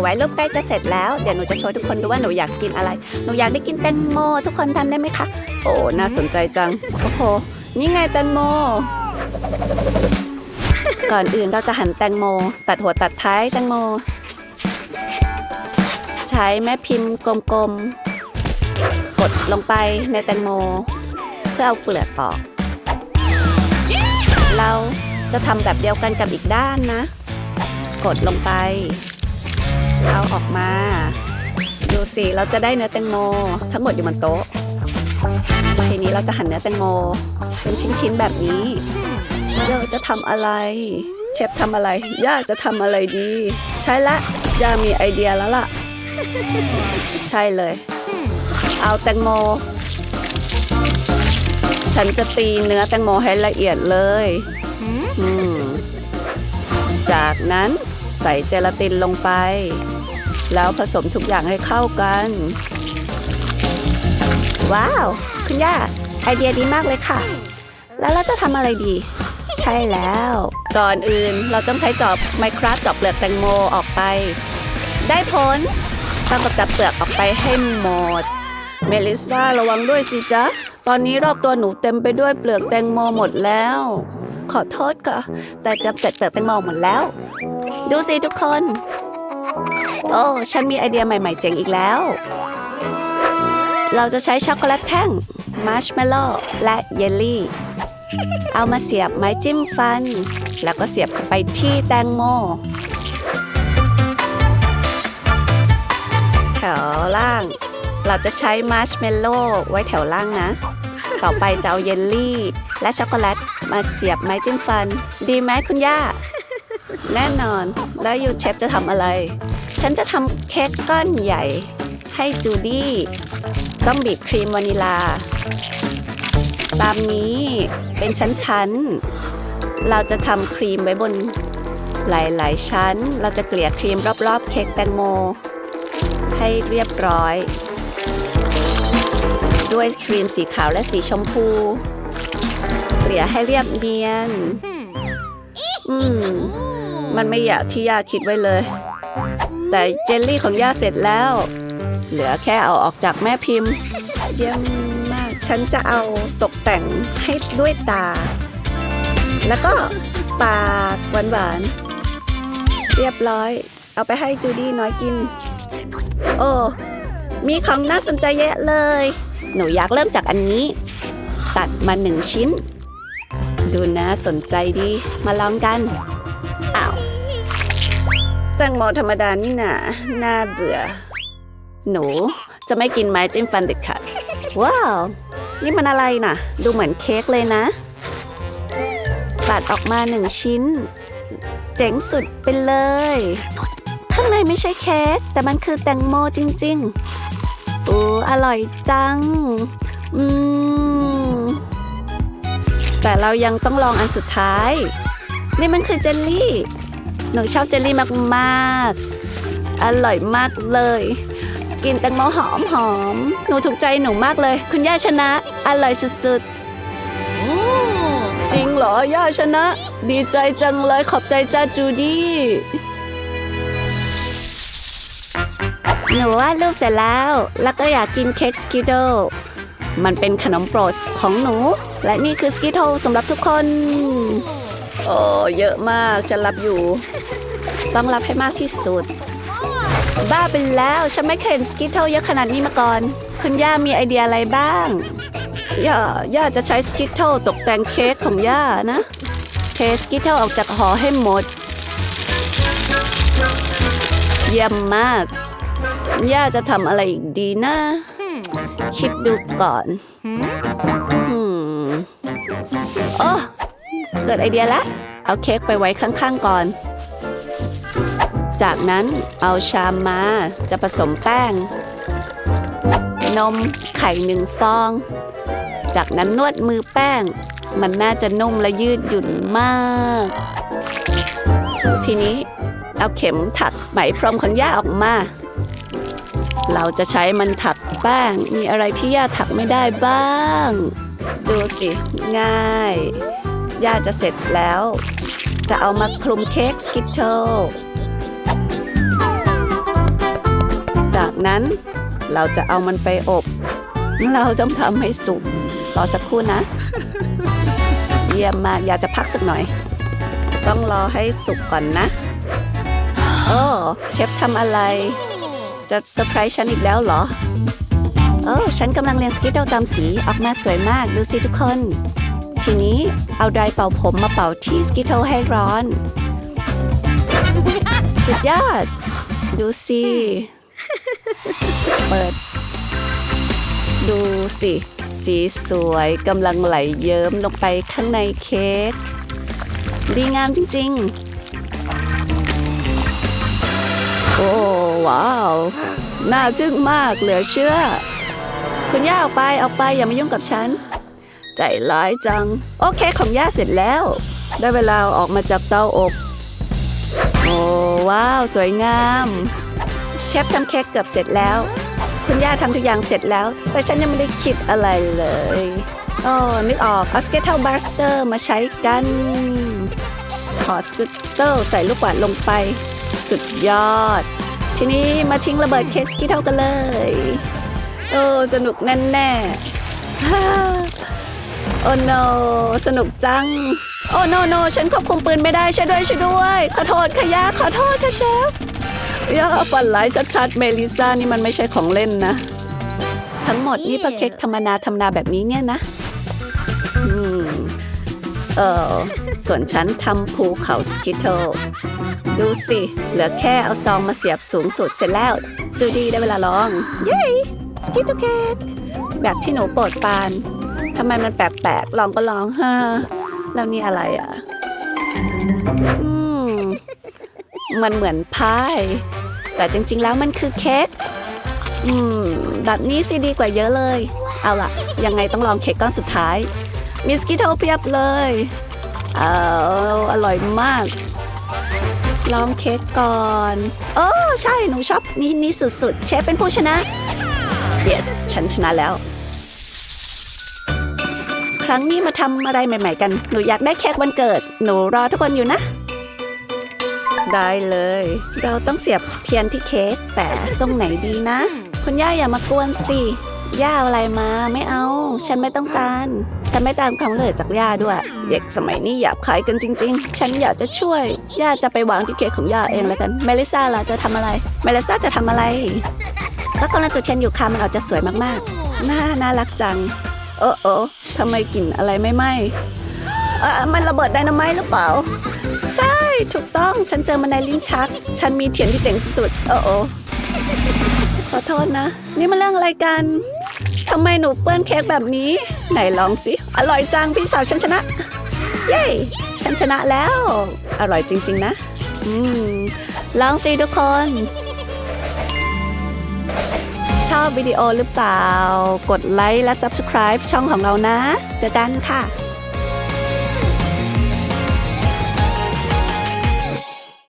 ไว้รูปใกล้จะเสร็จแล้ว เดี๋ยวหนูจะโชว์ทุกคนดูว่าหนูอยากกินอะไร หนูอยากได้กินแตงโม ทุกคนทำได้ไหมคะ โอ้ น่าสนใจจัง โอ้โห นี่ไงแตงโม ก่อนอื่นเราจะหั่นแตงโม ตัดหัวตัดท้ายแตงโม ใช้แม่พิมพ์กลมๆ กดลงไปในแตงโม เพื่อเอาเปลือกออก เราจะทำแบบเดียวกันกับอีกด้านนะ กดลงไป เอาออกมา ดูสิเราจะได้เนื้อแตงโม ทั้งหมดอยู่บนโต๊ะทีนี้เราจะหั่นเนื้อแตงโม เป็นชิ้นๆแบบนี้ย่าจะทำอะไรเชฟทำอะไร ย่าจะทำอะไรดี ใช่ละย่ามีไอเดียแล้วล่ะ ใช่เลย เอาแตงโม ฉันจะตีเนื้อแตงโมให้ละเอียดเลยอืมจากนั้นใส่เจลาตินลงไป แล้วผสมทุกอย่างให้เข้ากัน ว้าว คุณย่า ไอเดียดีมากเลยค่ะ แล้วเราจะทำอะไรดี ใช่แล้ว ก่อนอื่นเราต้องใช้จอบไมโครเจอบเปลือกแตงโมออกไป ได้ผลต้องกำจัดเปลือกออกไปให้หมด เมลิซาระวังด้วยสิจ๊ะ ตอนนี้รอบตัวหนูเต็มไปด้วยเปลือกแตงโมหมดแล้ว ขอโทษค่ะ แต่จับจัดเปลือกแตงโมหมดแล้ว ดูสิทุกคน โอ้ฉันมีไอเดียใหม่ ๆ เจ๋งอีกแล้ว เราจะใช้ช็อกโกแลตแท่งมาร์ชเมลโล่และเยลลี่ เอามาเสียบไม้จิ้มฟัน แล้วก็เสียบเข้าไปที่แตงโมแถวล่าง เราจะใช้มาร์ชเมลโล่ไว้แถวล่างนะ ต่อไปจะเอาเยลลี่ และช็อกโกแลตมาเสียบไม้จิ้มฟัน ดีไหมคุณย่า แน่นอน แล้วยูเชฟจะทำอะไร ฉันจะทำเค้กก้อนใหญ่ให้จูดี้ ต้องบีบครีมวานิลา ตามนี้เป็นชั้นๆ เราจะทำครีมไว้บนหลายๆ ชั้น เราจะเกลี่ยครีมรอบๆ เค้กแตงโม ให้เรียบร้อย ด้วยครีมสีขาวและสีชมพู เกลี่ยให้เรียบเนียน อืม มันไม่อยากที่ย่าคิดไว้เลย แต่เจลลี่ของย่าเสร็จแล้ว เหลือแค่เอาออกจากแม่พิมพ์ เยี่ยมมาก ฉันจะเอาตกแต่งให้ด้วยตา แล้วก็ปากหวานๆ เรียบร้อย เอาไปให้จูดี้น้อยกิน โอ้ มีของน่าสนใจเยอะเลย หนูอยากเริ่มจากอันนี้ ตัดมาหนึ่งชิ้น ดูน่าสนใจดี มาลองกัน แตงโมธรรมดานี่นาน่าเบื่อ หนูจะไม่กินไม้จิ้มฟันเด็ดขาดว้าว นี่มันอะไรน่ะ ดูเหมือนเค้กเลยนะตัดออกมาหนึ่งชิ้น เจ๋งสุดไปเลย ข้างในไม่ใช่เค้กแต่มันคือแตงโมจริงๆโอ้อร่อยจัง อืม แต่เรายังต้องลองอันสุดท้าย นี่มันคือเจลลี่ หนูชอบเจลลี่มากๆ อร่อยมากเลย กินแตงโมหอมหอมๆหนูถูกใจหนูมากเลย คุณย่าชนะ อร่อยสุดๆจริงเหรอย่าชนะ ดีใจจังเลยขอบใจจ้าจูดี้หนูวาดรูปเสร็จแล้ว แล้วก็อยากกินเค้กสกิโดมันเป็นขนมโปรดของหนู และนี่คือสกิโ l สำหรับทุกคน โอ้เยอะมากฉันรับอยู่ ต้องรับให้มากที่สุด บ้าไปแล้วฉันไม่เคยเห็นสกิทเทิลเยอะขนาดนี้มาก่อน คุณย่ามีไอเดียอะไรบ้าง ย่าย่าจะใช้สกิทเทิลตกแต่งเค้กของย่านะเทสกิทเทิลออกจากห่อให้หมด เยี่ยมมาก ย่าจะทำอะไรอีกดีนะ คิดดูก่อน อืมโอ้ เกิดไอเดียละ เอาเค้กไปไว้ข้างๆก่อน จากนั้นเอาชามมาจะผสมแป้ง นมไข่หนึ่งฟอง จากนั้นนวดมือแป้ง มันน่าจะนุ่มและยืดหยุ่นมาก ทีนี้เอาเข็มถักไหมพรมของย่าออกมา เราจะใช้มันถักแป้งมีอะไรที่ย่าถักไม่ได้บ้าง ดูสิ ง่าย ย่าจะเสร็จแล้ว จะเอามาคลุมเค้กสกิทเทิลนั้นเราจะเอามันไปอบ เราต้องทำให้สุกรอสักครู่นะ เยี่ยมมากอยากจะพักสักหน่อย ต้องรอให้สุกก่อนนะ โอ้เชฟทำอะไร จะเซอร์ไพรส์ฉันอีกแล้วเหรอโอ้ฉันกำลังเรียนสกิตเตลตามสีออกมาสวยมากดูสิทุกคน ทีนี้เอาไดร์เป่าผมมาเป่าที่สกิตเตลให้ร้อน สุดยอด ดูสิ เปิด ดูสิ สีสวยกำลังไหลเยิ้มลงไปข้างในเค้ก ดีงามจริง ๆ โอ้ ว้าว น่าจึ้งมากเหลือเชื่อ คุณย่าออกไปออกไปอย่ามายุ่งกับฉัน ใจร้ายจัง โอเคของย่าเสร็จแล้ว ได้เวลาออกมาจากเตาอบ โอ้ว้าว สวยงาม เชฟทำเค้กเกือบเสร็จแล้ว คุณย่าทำทุกอย่างเสร็จแล้ว แต่ฉันยังไม่ได้คิดอะไรเลยโอ้นึกออกเอาสเก็ตเทิลบาสเตอร์มาใช้กันขอสก็ตเทิลใส่ลูกกวาดลงไป สุดยอด ทีนี้มาทิ้งระเบิดเค้กสกิตเทิลกันเลย โอ้ สนุกแน่แน่ อ้ no สนุกจัง โอ้ no no ฉันควบคุมปืนไม่ได้ช่วยด้วยช่วยด้วย ขอโทษค่ะยาขอโทษค่ะเชฟย่าฝันร้ายชัดๆ เมลิซ่านี่มันไม่ใช่ของเล่นนะ ทั้งหมดนี่เพื่อเค้กธรรมนาธรรมนาแบบนี้เนี่ยนะอืมเออส่วนฉันทำภูเขาสกิทเทดูสิ เหลือแค่เอาซองมาเสียบสูงสุดเสร็จแล้ว จูดีได้เวลาลอง เย้สกิทเทิลเค้กแบบที่หนูโปรดปราน ทำไมมันแปลกๆลองก็ลองฮะแล้วนี่อะไรอะ อืม มันเหมือนพาย แต่จริง ๆ แล้วมันคือเค้ก อืม แบบนี้สิดีกว่าเยอะเลย เอาล่ะ ยังไงต้องลองเค้กก้อนสุดท้าย มิสกิโทเพียบเลย เอาอร่อยมาก ลองเค้กก่อนโอ้ใช่ หนูชอบนี่นี่สุดๆ เชฟเป็นผู้ชนะ yes ฉันชนะแล้ว ครั้งนี้มาทำอะไรใหม่ ๆ กัน หนูอยากได้เค้กวันเกิด หนูรอทุกคนอยู่นะ ได้เลย เราต้องเสียบเทียนที่เค้กแต่ตรงไหนดีนะ คุณย่าอย่ามากวนสิย่าอะไรมาไม่เอา ฉันไม่ต้องการ ฉันไม่ตามคำเลยจากย่าด้วย เด็กสมัยนี้หยาบคายกันจริง ๆ ฉันอยากจะช่วย ย่าจะไปวางที่เค้กของย่าเองแล้วกันเมลิซาล่ะจะทำอะไรเมลิซาจะทำอะไรก็กำลังจุดเทียนอยู่ค่ะมันออกจะสวยมากๆน่าน่ารักจัง เออเออทำไมกลิ่นอะไรไม่ไหม้เออมันระเบิดไดนาไมต์หรือเปล่า ใช่ถูกต้องฉันเจอมันในลิ้นชัก ฉันมีเทียนที่เจ๋งสุดเออโอขอโทษนะ นี่มันเรื่องอะไรกันทำไมหนูเปื้อนเค้กแบบนี้ ไหนลองสิ อร่อยจังพี่สาวฉันชนะ เย้ฉันชนะแล้ว อร่อยจริง ๆ นะ อืม ลองสิทุกคน ชอบวิดีโอหรือเปล่า กดไลค์และ Subscribe ช่องของเรานะเจอกันค่ะ